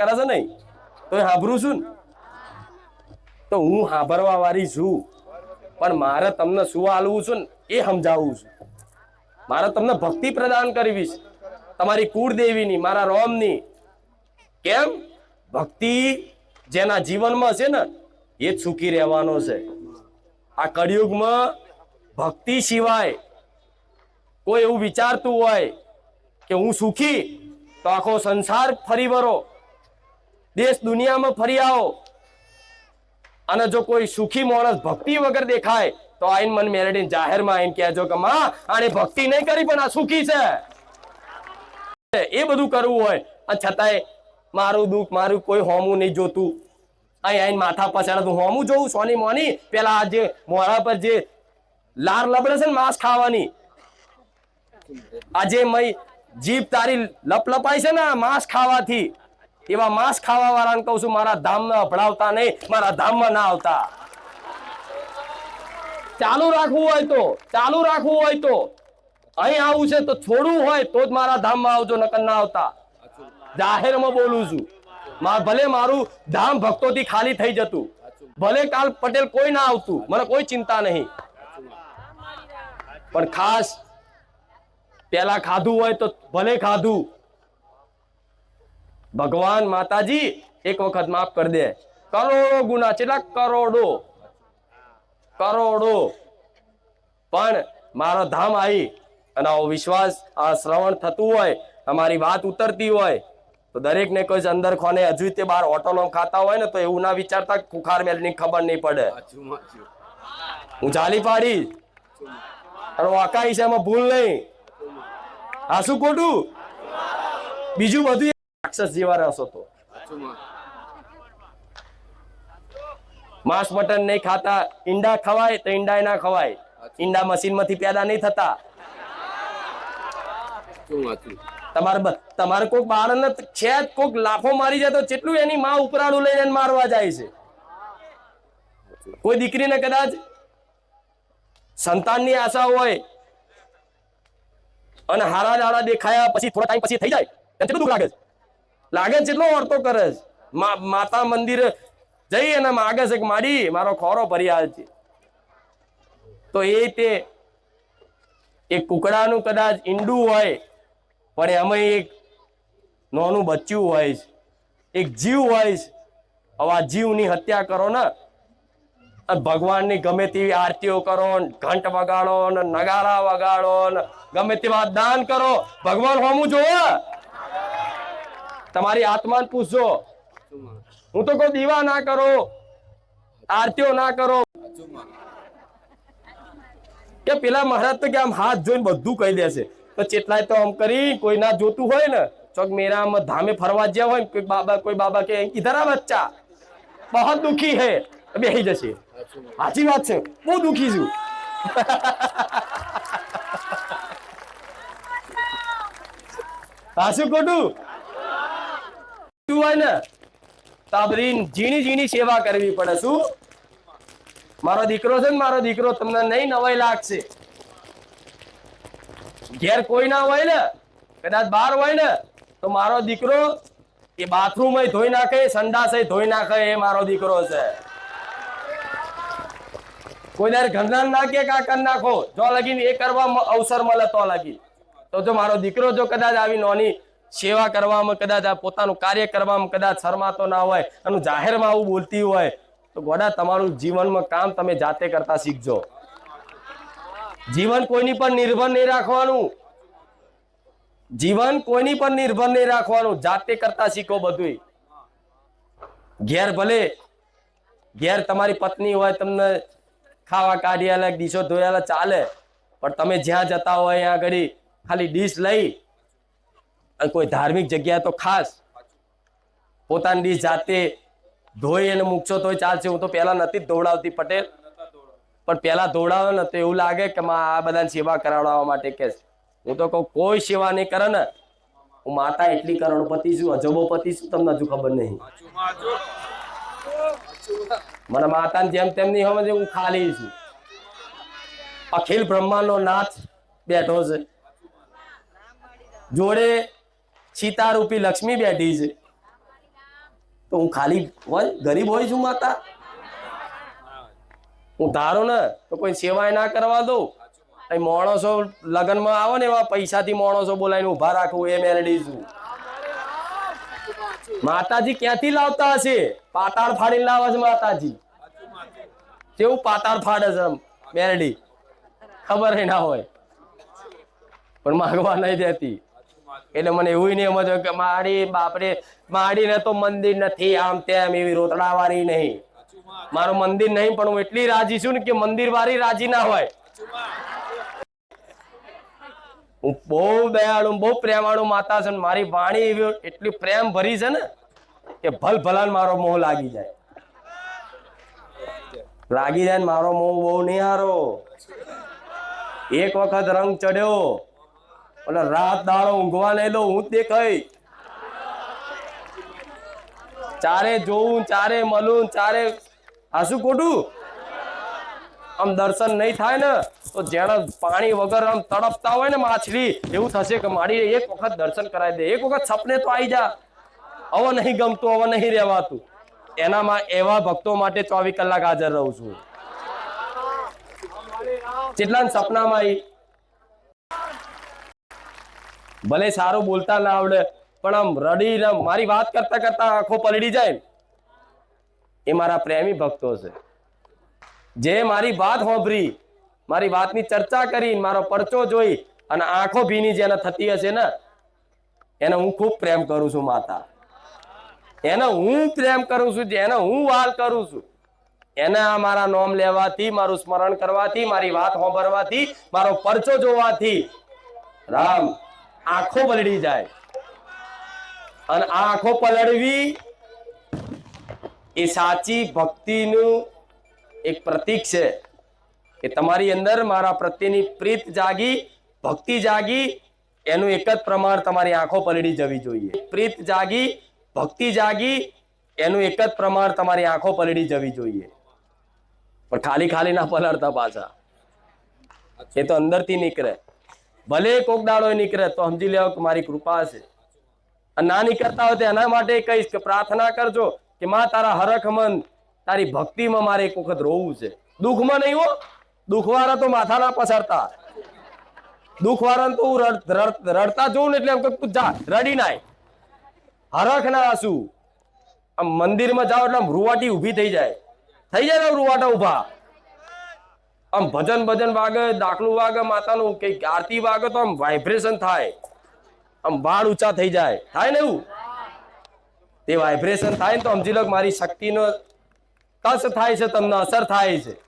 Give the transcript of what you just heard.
કરે છે નહીં? તો એ હાંભળું છું ને. તો હું સાંભળવા વાળી છું. પણ મારે તમને શું હાલવું છું ને, એ સમજાવું છું. મારે તમને ભક્તિ પ્રદાન કરવી છે. તમારી કુળદેવીની, મારા રોમની. કેમ? ભક્તિ જેના જીવનમાં છે ને, એ જ સુખી રહેવાનો છે. આ કળિયુગમાં ભક્તિ સિવાય કોઈ એવું વિચારતું હોય કે હું સુખી, તો આખો સંસાર ફરી વરો દેશ દુનિયામાં ફરી આવો. અને જો કોઈ સુખી માણસ ભક્તિ વગર દેખાય, તો આઈન મન મેળવીને જાહેરમાં આઈને કહેજો કે, માં, આને ભક્તિ નહીં કરી, પણ આ સુખી છે. એ બધું કરવું હોય. અને છતાંય મારું દુઃખ, મારું કોઈ હોમું નહીં જોતું. અહીં આઈને માથા પછાડે તું હોમું જોઉં, સોની મોની? પેલા જે મોડા પર જે લાર લબડે છે ને માંસ ખાવાની, આજે મય જીભ તારી લપલપાય છે ને માંસ ખાવાથી. એવા માંસ ખાવા વાળાને કહું છું, મારા ધામમાં અભડાવતા નહીં, મારા ધામમાં ના આવતા. ચાલુ રાખવું હોય તો, ચાલુ રાખવું હોય તો. અહીં આવું છે તો છોડવું હોય તો જ મારા ધામમાં આવજો, નકર ના આવતા. જાહેરમાં બોલું છું. ભલે મારું ધામ ભક્તોથી ખાલી થઈ જતું. ભલે કાલ પટેલ કોઈ ના આવતું, મને કોઈ ચિંતા નહીં. પણ ખાસ, પેલા ખાધું હોય તો ભલે ખાધું. ભગવાન માતાજી એક વખત માફ કરી દે. કરોડો ગુના કેટલા કરોડો? કરોડો. પણ મારો ધામ આવી અને આવો વિશ્વાસ આ શ્રવણ થતું હોય અમારી વાત ઉતરતી હોય તો દરેકને કોઈ અંદર ખોને હજુ તે બહાર હોટલો ખાતા હોય ને તો એવું ના વિચારતા ખુખાર મેલની ખબર નહીં પડે. હું ચાલી પાડી અને વાકાઈ છે એમાં ભૂલ નહીં. આ શું ખોટું? બીજું બધું રાક્ષસ જેવા રહેશો તો માંસ મટન નહીં ખાતા ઈંડા ખવાય તો ઈંડા ના ખવાય ઈંડા મશીનમાંથી પેદા નહીં થતા તમારે તમારે કોઈક બાળને છે કોઈક લાફો મારી જાય તો કેટલું એની માં ઉપરાણું લઈને મારવા જાય છે કોઈ દીકરીને કદાચ સંતાનની આશા હોય અને હારા દાડા દેખાયા પછી થોડા ટાઈમ પછી થઈ જાય કેટલું દુઃખ લાગે છે લાગે છે એટલો વર્તો કરે છે. માતા મંદિર જઈ અને માગે છે કે મારી, મારો ખોરો ભરી છે. તો એ તે એક કુકડાનું કદાચ ઈંડું હોય, પણ એમાં એક નાનું બચ્ચું હોય છે. એક જીવ હોય છે. હવે આ જીવની હત્યા કરો ને ભગવાનની ગમે તેવી આરતીઓ કરો ઘંટ વગાડો ને, નગારા વગાડો ને, ગમે તેવા દાન કરો, ભગવાન હોમું જોવે. તમારી આત્માને પૂછજો. હું તો કોઈ દીવા ના કરો, આરતીઓ ના કરો. કે પેલા મહારાજ તો કે આમ હાથ જોઈને બધું કહી દેશે તો ચેટલાય તો આમ કરી, કોઈ ના જોતું હોય ને ચોક મેરામાં ધામે ફરવા જ્યાં હોય કોઈ બાબા કોઈ બાબા કે ઇધર બચ્ચા બહુ દુખી હે. બેહી જશે. સાચી વાત છે. બહુ દુખી છું. સાચું ખોટું? તું હોય ને, તો આ ઝીણી ઝીણી સેવા કરવી પડે. શું? મારો દીકરો છે ને, મારો દીકરો તમને નહીં નવાઈ લાગશે. ઘેર કોઈ ના હોય ને, કદાચ બહાર હોય ને, તો મારો દીકરો એ બાથરૂમ ધોઈ નાખે, સંડાસ ધોઈ નાખે એ મારો દીકરો છે. કોઈ દર ઘરના નાખે કા કરી નાખો? જો લગીને એ કરવા અવસર મળે તો લગી તો જો મારો દીકરો જો કદાચ આવી નોની સેવા કરવામાં કદાચ આ પોતાનું કાર્ય કરવામાં કદાચ શરમાતો ના હોય અને જાહેરમાં આવું બોલતી હોય, તો ગોડા તમારું જીવનમાં કામ તમે જાતે કરતા શીખજો. જીવન કોઈની પર નિર્ભર નહીં રાખવાનું. જીવન કોઈની પર નિર્ભર નહીં રાખવાનું. જાતે કરતા શીખો બધું ઘેર ભલે, ઘેર તમારી પત્ની હોય, તમને ખાવા કાઢ્યા આલે, ડીશો ધોયા ચાલે, પણ તમે જ્યાં જતા હોય, ત્યાં આગળ ખાલી ડીશ લઈ અને કોઈ ધાર્મિક જગ્યાએ તો ખાસ પોતાની ડીશ જાતે ધોઈ અને મૂકશો તોય ચાલશે. હું તો પહેલા નથી દોડાવતી પટેલ. પણ પહેલા દોડાવે ને તો એવું લાગે કે માં આ બધાની સેવા કરાવડાવવા માટે કે હું તો કહું, કોઈ સેવા નહીં કરે ને. હું માતા એટલી કરોડપતિ છું, અજબોપતિ છું, તમને હજુ ખબર નહીં. મને માતાને જેમ તેમ નહીં સમજે, હું ખાલી છું. અખિલ બ્રહ્માંડનો નાથ બેઠો છે. જોડે સીતારૂપી લક્ષ્મી બેઠી છે. તો હું ખાલી હોય, ગરીબ હોય છું માતા. હું ધારો ને, તો કોઈ સેવાય ના કરવા દઉં. અહીં માણસો લગ્નમાં આવો ને એવા પૈસાથી માણસો બોલાવીને ઊભા રાખવું એ મેલડી છું. માતાજી ક્યાંથી લાવતા હશે? પાતાળ ફાડીને લાવે છે માતાજી. કેવું પાતાળ ફાડે છે મેરડી ખબર ના હોય. પણ માગવા નહીં દેતી. એટલે મને એવું નહીં સમજો કે મારી બાપરે, મારીને તો મંદિર નથી આમ તેમ એવી રોતડાવાળી નહીં. મારું મંદિર નહીં, પણ હું એટલી રાજી છું ને કે મંદિર વાળી રાજી ના હોય. હું બહુ દયાળુ, બહુ પ્રેમાળુ માતા છે મારી વાણી એવી એટલી પ્રેમ ભરી છે ને કે ભલ ભલાન મારો મોહ લાગી જાય. લાગી જાય મારો મોહ બહુ નહીં હારો. એક વખત રંગ ચડ્યો. અને રાત દાડો ઊંઘવા નહીં હું તે દેખાય. ચારે જોવું ચારે મળું, ચારે હાસું ખોટું? આમ દર્શન નહીં થાય ને, તો જેને પાણી વગર આમ તડપતા હોય ને માછલી, એવું થશે કે મારી એક વખત દર્શન કરાવી દે. એક વખત સપને તો આવી જા. હવે નહીં ગમતું, હવે નહીં રહેવાતું. એનામાં એવા ભક્તો માટે ચોવીસ કલાક હાજર રહું છું. જેટલા સપનામાં ભલે સારું બોલતા ના આવડે, પણ આમ રડીને મારી વાત કરતા કરતા આંખો પલડી જાય એ મારા પ્રેમી ભક્તો છે. જે મારી વાત હોભરી, મારી વાતની ચર્ચા કરી, મારો પરચો જોઈ અને આંખો ભીની જેને થતી હશે ને, એને હું ખૂબ પ્રેમ કરું છું માતા. એને હું પ્રેમ કરું છું, જેને હું વાલ કરું છું, એને આ મારા નોમ લેવાથી, મારું સ્મરણ કરવાથી, મારી વાત હોંભરવાથી, મારો પરચો જોવાથી, રામ. આંખો પલળી જાય. અને આ આંખો પલળવી એ સાચી ભક્તિનું એક પ્રતીક છે કે તમારી અંદર મારા પ્રત્યેની પ્રીત જાગી, ભક્તિ જાગી, એનું એક જ પ્રમાણ તમારી આંખો પલળી જવી જોઈએ. પ્રીત જાગી, ભક્તિ જાગી, એનું એક જ પ્રમાણ તમારી આંખો પલળી જવી જોઈએ. પણ ખાલી ખાલી ના પલળતા પાછા. એ તો અંદરથી નીકળે. ભલે કોક દાડો નીકળે તો સમજી લેવો કે મારી કૃપા છે. અને ના નીકળતા હોય તો એના માટે કહીશ કે પ્રાર્થના કરજો કે માં, તારા હરખ મન, તારી ભક્તિમાં મારે એક વખત રોવું છે. દુઃખમાં નહીં હો. દુઃખવાળા તો માથા ના પસરતા. દુઃખવાળા તો હું રડ- રડ- રડતા જોઉં ને એટલે એમ કે જા રડી નાય. હરખ ના આંસુ. આમ મંદિરમાં જાઓ એટલે રૂવાટી ઊભી થઈ જાય. થઈ જાય ને રૂવાટા ઊભા. આમ ભજન ભજન વાગે, દાખલું વાગે, માતાનું કે આરતી વાગે તો આમ વાઇબ્રેશન થાય. આમ વાળ ઊંચા થઈ જાય. થાય ને એવું? તે વાઇબ્રેશન થાય ને તો સમજી લો મારી શક્તિનો કસ થાય છે, તમને અસર થાય છે.